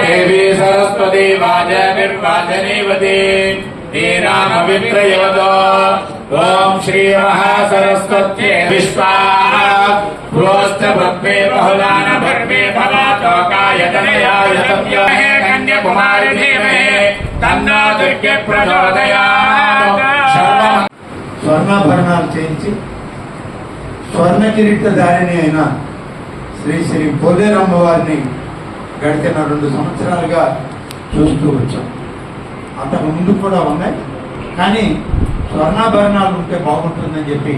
దేవీ సరస్వతి వాజనిర్వాజనేవతి శ్రీరామవిత్రయోదో ఓం శ్రీ మహాసరస్వత్యే విశ్వా ప్రోస్త భక్తే బహుళాన భర్మే భవాతోకాయ తనయాయ సంయోహే కన్యకుమారి ధీమహే తన్నో దుర్గే ప్రచోదయాత్ సర్వం స్వర్ణాభరణాలు చేయించి స్వర్ణ కిరీట దారిని అయిన శ్రీ శ్రీ పోలేరమ్మ వారిని గడిచిన రెండు సంవత్సరాలుగా చూస్తూ వచ్చాం. అంతకు ముందు కూడా ఉన్నాయి. కానీ స్వర్ణాభరణాలు ఉంటే బాగుంటుందని చెప్పి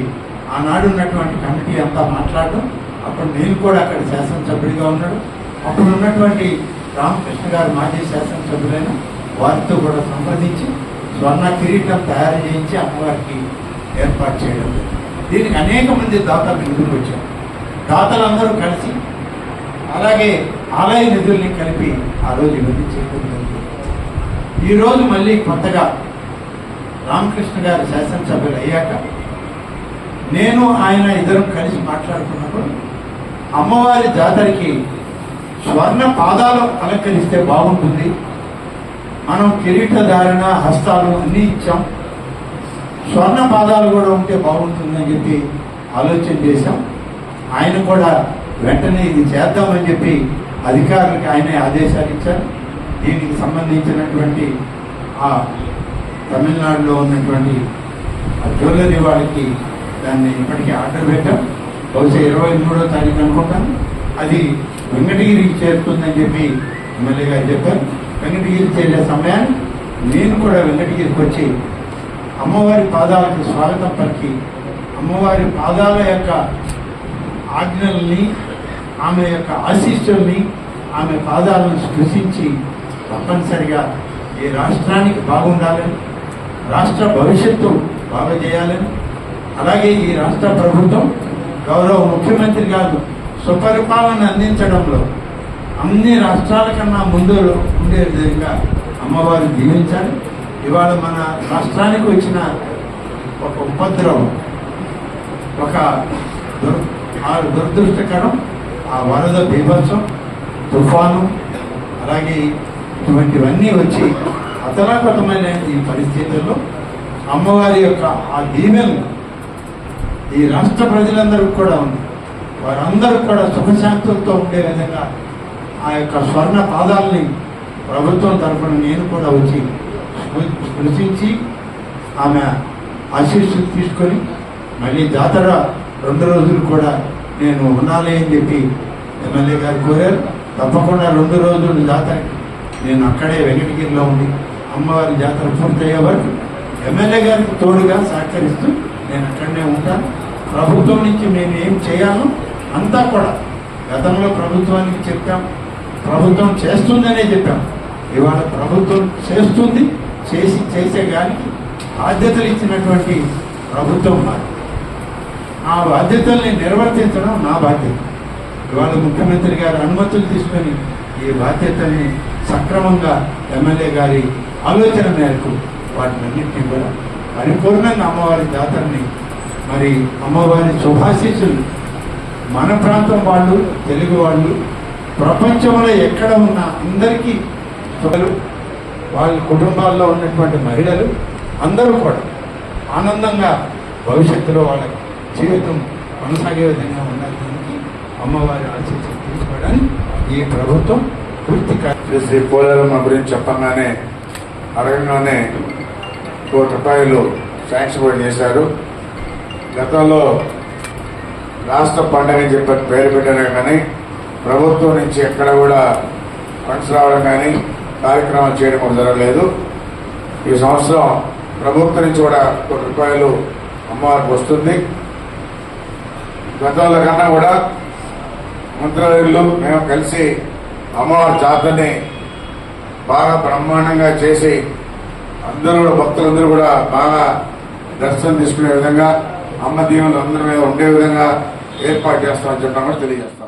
ఆనాడు ఉన్నటువంటి కమిటీ అంతా మాట్లాడడం అప్పుడు నేను కూడా అక్కడ శాసనసభ్యుడిగా ఉన్నాడు అప్పుడు ఉన్నటువంటి రామకృష్ణ గారు మాజీ శాసనసభ్యులైన వారితో కూడా సంప్రదించి స్వర్ణ కిరీటం తయారు చేయించి అమ్మవారికి ఏర్పాటు చేయడం దీనికి అనేక మంది దాతలు నిధులు వచ్చారు. దాతలందరూ కలిసి అలాగే ఆలయ నిధుల్ని కలిపి ఆ రోజు ఇవన్నీ చేయడం జరిగింది. ఈరోజు మళ్ళీ కొత్తగా రామకృష్ణ గారు శాసనసభ్యులు అయ్యాక నేను ఆయన ఇద్దరం కలిసి మాట్లాడుకున్నప్పుడు అమ్మవారి జాతరకి స్వర్ణ పాదాలు అలంకరిస్తే బాగుంటుంది. మనం కిరీటధారణ హస్తాలు అన్నీ ఇచ్చాం. స్వర్ణ పాదాలు కూడా ఉంటే బాగుంటుందని చెప్పి ఆలోచన చేశాం. ఆయన కూడా వెంటనే ఇది చేద్దామని చెప్పి అధికారులకు ఆయనే ఆదేశాలు ఇచ్చారు. దీనికి సంబంధించినటువంటి ఆ తమిళనాడులో ఉన్నటువంటి ఆ జ్యువెలరీ వాళ్ళకి దాన్ని ఇప్పటికీ ఆర్డర్ పెట్టాం. బహుశా ఇరవై మూడో తారీఖు అనుకుంటాను. అది వెంకటగిరికి చేరుతుందని చెప్పి ఎమ్మెల్యే గారు చెప్పారు. వెంకటగిరి చేరే సమయాన్ని నేను కూడా వెంకటగిరికి వచ్చి అమ్మవారి పాదాలకు స్వాగతం పలికి అమ్మవారి పాదాల యొక్క ఆజ్ఞల్ని ఆమె యొక్క ఆశీస్సుల్ని ఆమె పాదాలను స్పృశించి తప్పనిసరిగా ఈ రాష్ట్రానికి బాగుండాలని రాష్ట్ర భవిష్యత్తు బాగా చేయాలని అలాగే ఈ రాష్ట్ర ప్రభుత్వం గౌరవ ముఖ్యమంత్రి గారు సుపరిపాలన అందించడంలో అన్ని రాష్ట్రాల కన్నా ముందు ఉండే విధంగా అమ్మవారు దీవించాలి ఇవాళ మన రాష్ట్రానికి వచ్చిన ఒక ఉపద్రవం ఒక దుర్ ఆ దురదృష్టకరం ఆ వరద బీభత్సం తుఫాను అలాగే ఇటువంటివన్నీ వచ్చి అతలాకతమైన ఈ పరిస్థితుల్లో అమ్మవారి యొక్క ఆ దీవెను ఈ రాష్ట్ర ప్రజలందరూ కూడా ఉంది. వారందరూ కూడా సుఖశాంతులతో ఉండే విధంగా ఆ యొక్క స్వర్ణ పాదాలని ప్రభుత్వం తరఫున నేను కూడా వచ్చి స్పృశించి ఆమె ఆశీస్సు తీసుకొని మళ్ళీ జాతర రెండు రోజులు కూడా నేను ఉండాలి అని చెప్పి ఎమ్మెల్యే గారు కోరారు. తప్పకుండా రెండు రోజులు జాతరకి నేను అక్కడే వెంకటగిరిలో ఉండి అమ్మవారి జాతర పూర్తయ్యే వరకు ఎమ్మెల్యే గారికి తోడుగా సహకరిస్తూ నేను అక్కడనే ఉంటాను ప్రభుత్వం నుంచి మేము ఏం చేయాలో అంతా కూడా గతంలో ప్రభుత్వానికి చెప్పాం. ప్రభుత్వం చేస్తుందనే చెప్పాం. ఇవాళ ప్రభుత్వం చేస్తుంది చేసి చేసే కానీ బాధ్యతలు ఇచ్చినటువంటి ప్రభుత్వం మాది. ఆ బాధ్యతల్ని నిర్వర్తించడం నా బాధ్యత. ఇవాళ ముఖ్యమంత్రి గారు అనుమతులు తీసుకొని ఈ బాధ్యతని సక్రమంగా ఎమ్మెల్యే గారి ఆలోచన మేరకు వాటినన్నింటినీ కూడా పరిపూర్ణంగా అమ్మవారి జాతరని మరి అమ్మవారి శుభాశీస్సులు మన ప్రాంతం వాళ్ళు తెలుగు వాళ్ళు ప్రపంచంలో ఎక్కడ ఉన్న అందరికీ శుభలు వాళ్ళ కుటుంబాల్లో ఉన్నటువంటి మహిళలు అందరూ కూడా ఆనందంగా భవిష్యత్తులో వాళ్ళకి జీవితం కొనసాగే విధంగా ఉండాలని అమ్మవారి ఆశీస్సులు తీసుకోవడానికి ఈ ప్రభుత్వం పూర్తి శ్రీ పోలేరమ్మ గురించి చెప్పంగానే అడగంగానే కోటి రూపాయలు శాంక్షన్ కూడా చేశారు. గతంలో రాష్ట్ర పండుగ అని చెప్పి పేరు పెట్టారు కానీ ప్రభుత్వం నుంచి ఎక్కడ కూడా ఫండ్స్ రావడం కానీ కార్యక్రమాలు చేయడం కూడా జరగలేదు. ఈ సంవత్సరం ప్రభుత్వం నుంచి కూడా కోటి రూపాయలు అమ్మవారికి వస్తుంది. గతంలో కన్నా కూడా మంత్రాలయంలో మేము కలిసి అమ్మవారి జాతరని బాగా బ్రహ్మాండంగా చేసి అందరూ కూడా భక్తులందరూ కూడా బాగా దర్శనం తీసుకునే విధంగా అమ్మ దీవులు అందరి మీద ఉండే విధంగా ఏర్పాటు చేస్తామని చెప్పడం కూడా తెలియజేస్తాం.